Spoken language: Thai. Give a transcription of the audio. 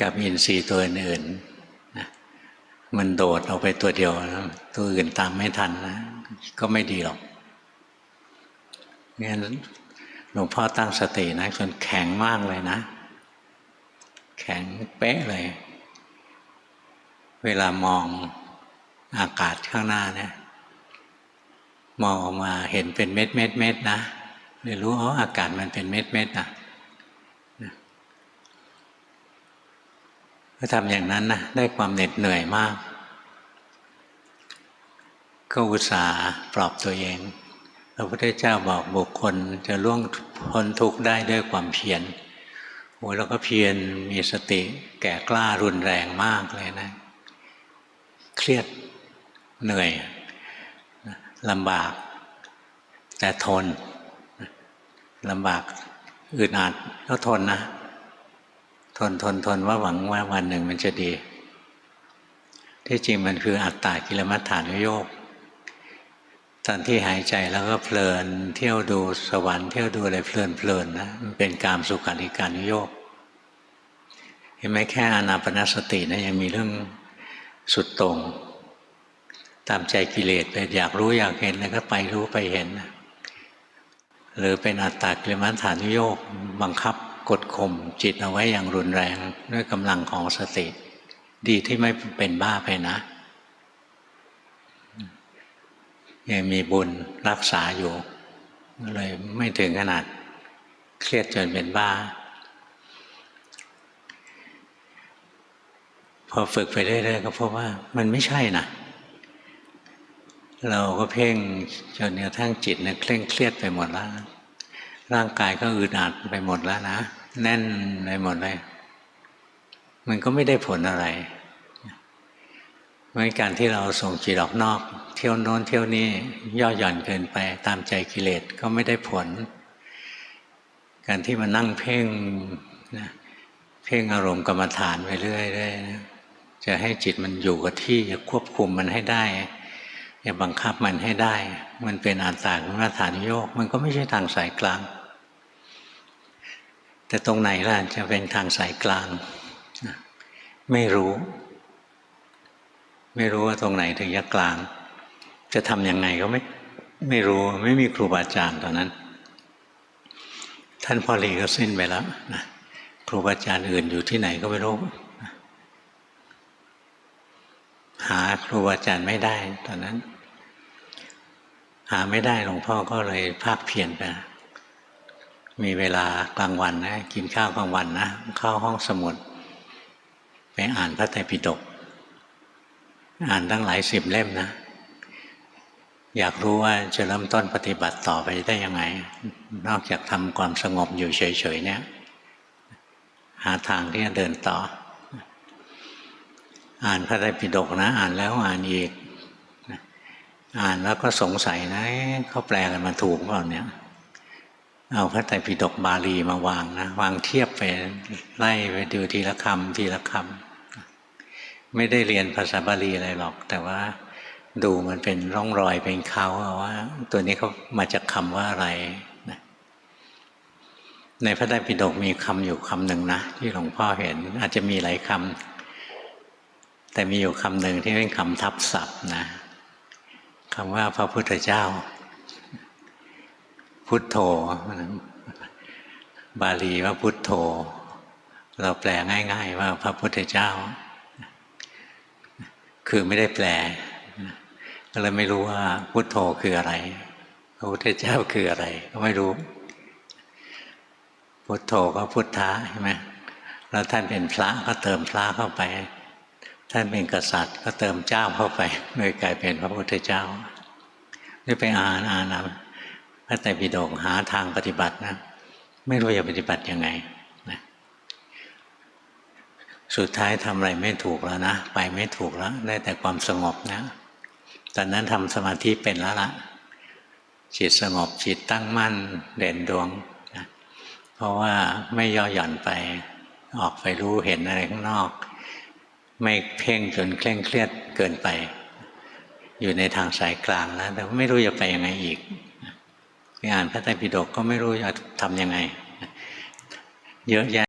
กับอินทรีย์ตัวอื่นๆนะมันโดดออกไปตัวเดียวนะตัวอื่นตามไม่ทันนะก็ไม่ดีหรอกงั้นหลวงพ่อตั้งสตินะจนแข็งมากเลยนะ แข็งเป๊ะเลย เวลามองอากาศข้างหน้าเนี่ยมองออกมาเห็นเป็นเม็ดเม็ดเม็ดนะเลยรู้อ๋ออากาศมันเป็นเม็ดเม็ดนะ ก็ทำอย่างนั้นนะได้ความเหน็ดเหนื่อยมาก ก็อุตส่าห์ปลอบตัวเองพระพุทธเจ้าบอกบุคคลจะล่วงพ้นทุกข์ได้ด้วยความเพียรโอ้แล้วก็เพียรมีสติแก่กล้ารุนแรงมากเลยนะ เครียดเหนื่อยลำบาก แต่ทนลำบากอึดอัดก็ทนนะ ทนทนทนว่าหวังว่าวันหนึ่งมันจะดี ที่จริงมันคืออัตตากิลมัฏฐานโยกตอนที่หายใจแล้วก็เพลินเที่ยวดูสวรรค์เที่ยวดูอะไรเพลินเพลินนะมันเป็นกามสุขาริการนุโยกเห็นไหมแค่อนาปนสตินะยังมีเรื่องสุดตรง ตามใจกิเลสไปอยากรู้อยากเห็นแล้วก็ไปรู้ไปเห็น หรือเป็นอัตตากิลมัฏฐานุโยกบังคับ กดข่มจิตเอาไว้อย่างรุนแรงด้วยกำลังของสติ ดีที่ไม่เป็นบ้าไปนะยังมีบุญรักษาอยู่เลยไม่ถึงขนาดเครียดจนเป็นบ้า พอฝึกไปเรื่อยๆก็พบว่ามันไม่ใช่นะเราก็เพ่งจนกระทั่งจิตเนี่ยเคร่งเครียดไปหมดแล้ว ร่างกายก็อึดอัดไปหมดแล้วนะ แน่นไปหมดเลย มันก็ไม่ได้ผลอะไรเหมือนการที่เราส่งจิตออกนอก เที่ยวโน้นเที่ยวนี้ย่อหย่อนเกินไปตามใจกิเลสก็ไม่ได้ผล การที่มานั่งเพ่งนะเพ่งอารมณ์กรรมฐานไปเรื่อยๆนะจะให้จิตมันอยู่กับที่จะควบคุมมันให้ได้จะบังคับมันให้ได้ มันเป็นอาตากรรมฐานโยก มันก็ไม่ใช่ทางสายกลาง แต่ตรงไหนล่ะจะเป็นทางสายกลาง ไม่รู้ ไม่รู้ว่าตรงไหนถึงจะกลาง จะทำยังไงก็ไม่ไม่รู้ไม่มีครูบาอาจารย์ตอนนั้น ท่านพ่อหลีก็สิ้นไปแล้วนะครูบาอาจารย์อื่นอยู่ที่ไหนก็ไม่รู้ หาครูบาอาจารย์ไม่ได้ตอนนั้น หาไม่ได้หลวงพ่อก็เลยภาคเพียรไป มีเวลากลางวันนะ กินข้าวกลางวันนะเข้าห้องสมุด ไปอ่านพระไตรปิฎกอ่านตั้งหลายสิบเล่มนะ อยากรู้ว่าจะเริ่มต้นปฏิบัติต่อไปได้ยังไง นอกจากทำความสงบอยู่เฉยๆเนี่ย หาทางที่จะเดินต่อ อ่านพระไตรปิฎกนะ อ่านแล้วอ่านอีก อ่านแล้วก็สงสัยนะเขาแปลกันมาถูกเปล่าเนี่ย เอาพระไตรปิฎกบาลีมาวางนะวางเทียบไปไล่ไปดูทีละคำทีละคำไม่ได้เรียนภาษาบาลีอะไรหรอก แต่ว่าดูมันเป็นร่องรอยเป็นเขาว่า ตัวนี้เขามาจากคำว่าอะไรในพระไตรปิฎกมีคำอยู่คำหนึ่งนะที่หลวงพ่อเห็น อาจจะมีหลายคำแต่มีอยู่คำหนึ่งที่เป็นคำทับศัพท์นะคำว่าพระพุทธเจ้า พุทโธ บาลีว่าพุทโธ เราแปลง่าย ๆ ว่าพระพุทธเจ้า คือไม่ได้แปลก็เลยไม่รู้ว่าพุทโธคืออะไร พระพุทธเจ้าคืออะไร ก็ไม่รู้ พุทโธก็พุทธะใช่ไหมแล้วท่านเป็นพระก็เติมพระเข้าไป ท่านเป็นกษัตริย์ ก็เติมเจ้าเข้าไปเลยกลายเป็นพระพุทธเจ้านี่ไปอ่านอ่านอ่าน พระไตรปิฎกหาทางปฏิบัตินะไม่รู้จะปฏิบัติยังไงนะสุดท้ายทำอะไรไม่ถูกแล้วนะ ไปไม่ถูกแล้ว ได้แต่ความสงบนะตอนนั้นทำสมาธิเป็นแล้วละจิตสงบจิตตั้งมั่นเด่นดวงนะเพราะว่าไม่ย่อหย่อนไปออกไปรู้เห็นอะไรข้างนอก ไม่เพ่งจนเคร่งเครียดเกินไป อยู่ในทางสายกลางแล้วแต่ไม่รู้จะไปยังไงอีก ไปอ่านพระไตรปิฎกก็ไม่รู้จะทำยังไง เยอะแยะ